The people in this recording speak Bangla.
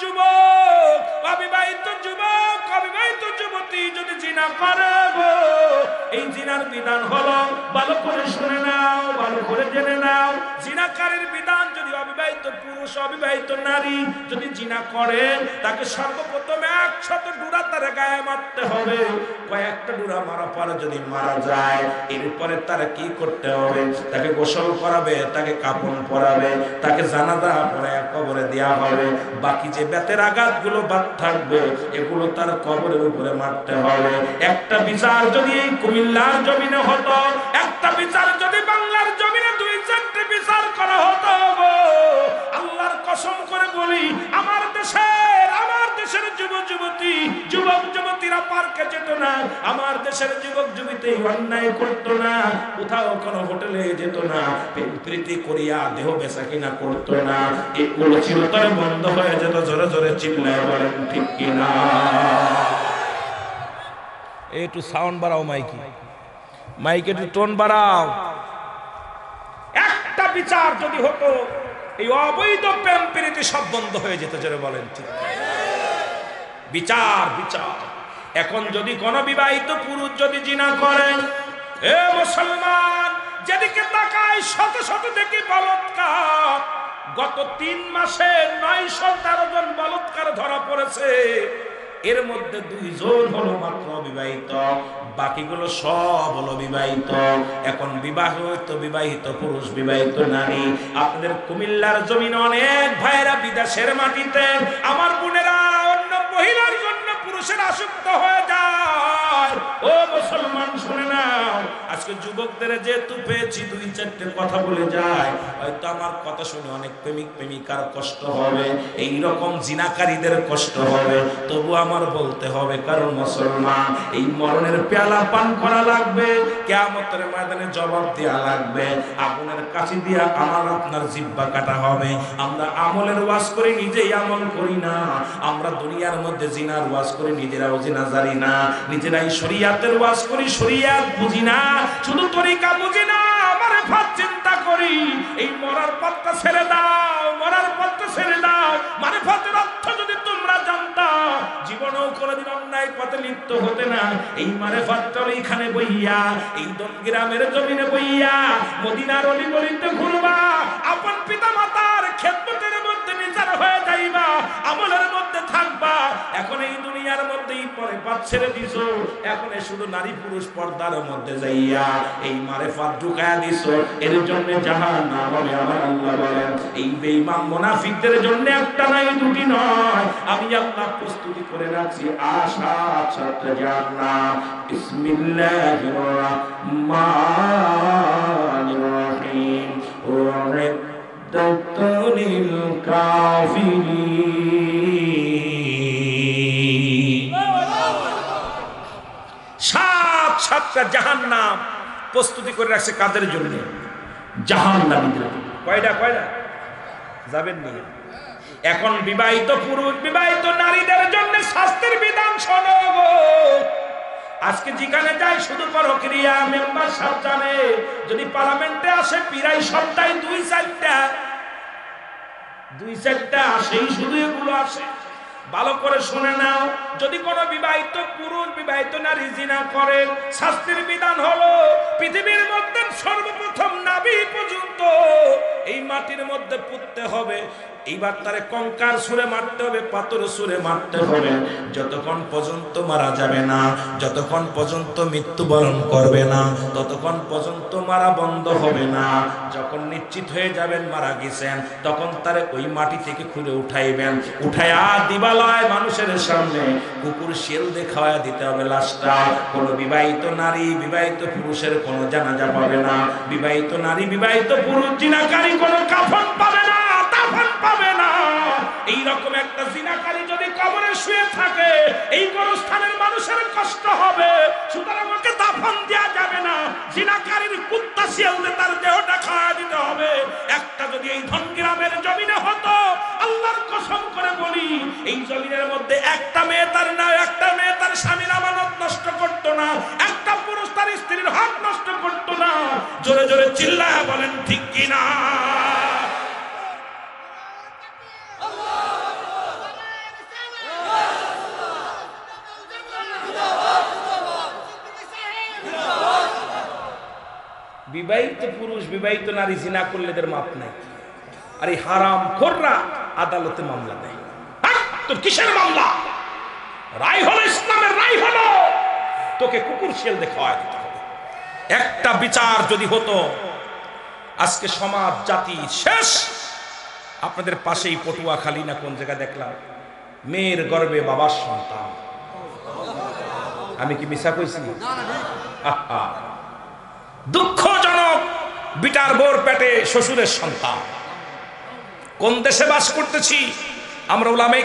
যুবক, অবিবাহিত যুবক, অবিবাহিত যুবতী যদি জিনা করে এই জিনার বিধান হলো, ভালো করে শুনে নাও, ভালো জিনাকারীর বিধান যদি অবিবাহিত পুরুষ, অবিবাহিত নারী যদি জিনা করে, তাকে সর্বপ্রথম একশত ডুরা তার গায়ে মারতে হবে। কয়েকটা ডুরা মারা পরে যদি মারা যায়, এরপরে তারা কি করতে হবে? তাকে গোসল করাবে, তাকে কাপড় পরাবে, তাকে জানাজা পরে কবরে দেওয়া হবে। বাকি যে বেতের আঘাতগুলো বাদ থাকবে, এগুলো তার কবরের উপরে মারতে হবে। একটা বিচার যদি কুমিল্লার জমিনে হতো, একটা বিচার না, আমার দেশের যুবক যুবতী অন্যায় করত না, কোথাও কোনো হোটেলে যেত না প্রীতি করিয়া দেহ বেচা কিনা করত না। এগুলো চিরতরে বন্ধ হয়ে যেত, জোরে জোরে চিল্লায় বলেন, ঠিক কিনা? একটু সাউন্ড বাড়াও মাইকি। মাইকে একটু টোন বাড়াও। একটা বিচার যদি হতো, এই অবৈধ প্রেম প্রীতি সব বন্ধ হয়ে যেত, জোরে বলেন, ঠিক বিচার বিচার। এখন যদি কোন বিবাহিত পুরুষ যদি জিনা করেন এ মুসলমান, যেদিকে তাকায় শত শত দেখি বলৎকার। গত তিন মাসে নয়শো তেরো জন বলৎকার ধরা পড়েছে। এর মধ্যে দুইজন হলো মাত্র বিবাহিত, বাকিগুলো সব হলো বিবাহিত। এখন বিবাহিত বিবাহিত পুরুষ, বিবাহিত নারী। আপনাদের কুমিল্লার জমিন অনেক ভাইরা বিদেশের মাটিতে, আমার বোনেরা পুরুষের আসক্ত হয়ে আজকে যুবকদের যেহেতু পেয়েছি দুই চারটে কথা বলে যায়। হয়তো আমার কথা শুনে অনেক প্রেমিক, প্রেমিকার কষ্ট হবে এই রকম জিনাকারীদের কষ্ট হবে। তবু আমার বলতে হবে, কারণ মুসলমান, এই মরণের পেয়ালা পান করা লাগবে, কেয়ামতের ময়দানে জবাব দেওয়া লাগবে। আগুনের কাছে দিয়া আমার আপনার জিব্বা কাটা হবে। আমরা আমলের ওয়াজ করে নিজেই আমল করি না। আমরা দুনিয়ার মধ্যে জিনার ওয়াজ করি নিজেরাও জিনা জানি না। নিজেরাই শরিয়াতের ওয়াজ করি, শরিয়াত বুঝি না। শুধু তরিকা বুঝি না আমার ভাত চিন্তা করি। এই মরার পথটা ছেড়ে দাও, মরার পথটা ছেড়ে দাও। মানে পথের অর্থ যদি তোমরা জানতাম জীবনেও কোনোদিন অন্যায় পথে লিপ্ত হতে না। এই মানে ফাত্তর এইখানে বইয়া, এই দম গ্রামের জমিনে বইয়া, মদিনার অলি বলিতে ঘুরবা। ছেড়ে দিছ। এখন শুধু নারী পুরুষ পর্দার মধ্যে যাইয়া এই মারে ফাত ঢুকায়া দিছ। এর জন্য জাহান না আমার আল্লাহ বলেন। এই বেঈমান মুনাফিকদের জন্য একটা নাই দুটি নয়। আমি আল্লাহ প্রস্তুতি করে রাখছি। আশা ছাত্র জান্নাত বিসমিল্লাহির রহমানির রহিম। উরিদ্দাত লিল কাফিরিন। সাত সাতটা জাহান্নাম প্রস্তুতি করে রাখছে কাদের জন্য? জাহান্নামীদের জন্য। কয়টা কয়টা যাবেন না? এখন বিবাহিত পুরুষ, বিবাহিত নারীদের জন্য স্বাস্থ্যের বিধান শোনো আজকে যেখানে যাই শুধু পরক্রিয়া, মেম্বার সব জানে। যদি পার্লামেন্টে আসে, পিরাই সপ্তাহে দুই চারটা। দুই চারটা আসেই শুধু এগুলো আসে। ভালো করে শুনে নাও। যদি কোনো বিবাহিত পুরুষ, বিবাহিত নারী জিনা করে, শাস্তির বিধান হলো পৃথিবীর মধ্যে সর্বপ্রথম নাবি পর্যন্ত এই মাটির মধ্যে পুঁততে হবে। এইবার তারে কঙ্কার সুরে মারতে হবে, পাথর সুরে মারতে হবে। যতক্ষণ পর্যন্ত মারা যাবে না, যতক্ষণ পর্যন্ত মৃত্যুবরণ করবে না, ততক্ষণ পর্যন্ত মারা বন্ধ হবে না। যখন নিশ্চিত হয়ে যাবেন মারা গেছেন, তখন তারে ওই মাটি থেকে খুলে উঠাইবেন। উঠাইয়া দিবালয় মানুষের সামনে, কুকুর শেল দেখাওয়া দিতে হবে লাশটা। কোনো বিবাহিত নারী, বিবাহিত পুরুষের কোনো জানাজা পাবে না। বিবাহিত নারী, বিবাহিত পুরুষ, জিনাকারী কোনো কাফন পাবে রকম একটা জিনাকারী যদি কবরে শুয়ে থাকে, এই গরস্থানের মানুষের কষ্ট হবে। সুতরাং ওকে দাফন দেওয়া যাবে না। জিনাকারীর কুত্তা শিয়ালদে তার দেহটা খাওয়া দিতে হবে। একটা যদি এই ধনগ্রামের জমিনে হতো, আল্লাহর কসম করে বলি, এই জমিনের মধ্যে একটা মেয়ে তার না একটা মেয়ে তার স্বামীর আমানত নষ্ট করতো না। একটা পুরুষ তার স্ত্রীর হক নষ্ট করতো না। জোরে জোরে চিল্লায় বলেন, ঠিক বিবাহিত পুরুষ বিবাহিত নারী জিনা করলে এদের মাপ নাই। আর এই হারাম খোররা আদালতে মামলা দেয়। তোর কিসের মামলা? রায় হলো ইসলামের রায় হলো। তোকে কুকুর শিয়াল দেখা একটা বিচার যদি হতো আজকে সমাজ জাতি শেষ। আপনাদের পাশেই পটুয়াখালী না কোন জায়গায় দেখলাম? মেয়ের গর্বে বাবার সন্তান। আমি কি মিশা কইছি? আহা। দুঃখজনক বিটার বোর পেটে শ্বশুরের সন্তান। কোন দেশে বাস করতেছি? আমরা ওলামা